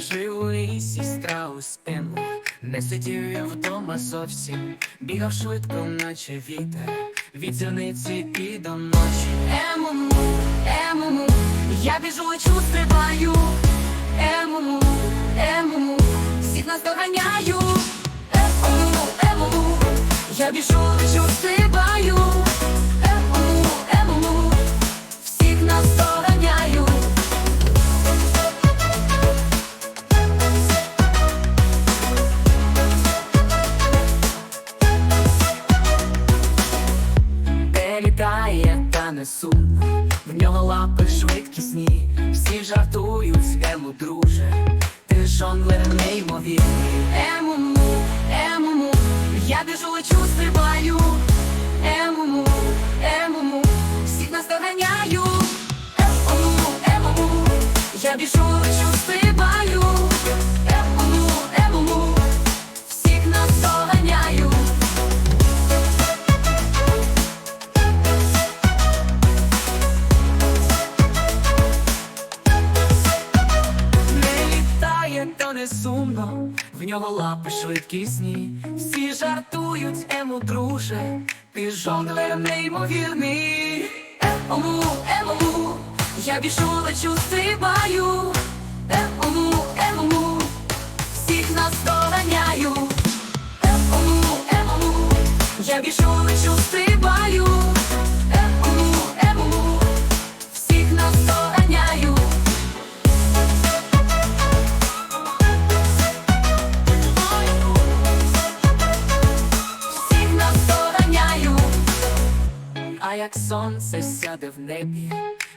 Жив у лісі страус Ему, не сидів я вдома зовсім, бігав швидко, наче вітер, від зірниці і до ночі. Емому, емому, я біжу, лечу, стрибаю. Емому, емому, всіх нас доганяю. Емому, емому, я біжу, лечу, стрибаю. Літає, та не сумно, в нього лапи швидкісні, всі жартують, ему друже, ти жонглер неймовірний. Емуму, емуму, я біжу, лечу, стрибаю. емуму, емуму, всіх нас доганяю. емуму, емуму, я біжу, лечу, не в нього лапи швидкісні, всі жартують, ему друже, ти жонглер неймовірний. Ему, емолу, я біжу, лечу, стрибаю. Як сонце сяде в небі,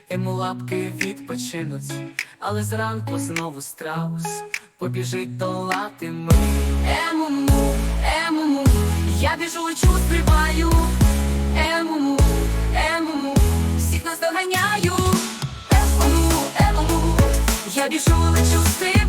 йому лапки відпочинуть, але зранку знову страус побіжить долати ми. Емому, емому, я біжу, лечу, стрибаю. Емому, емому, всіх нас доганяю. Емому, емому, я біжу, лечу, стрибаю.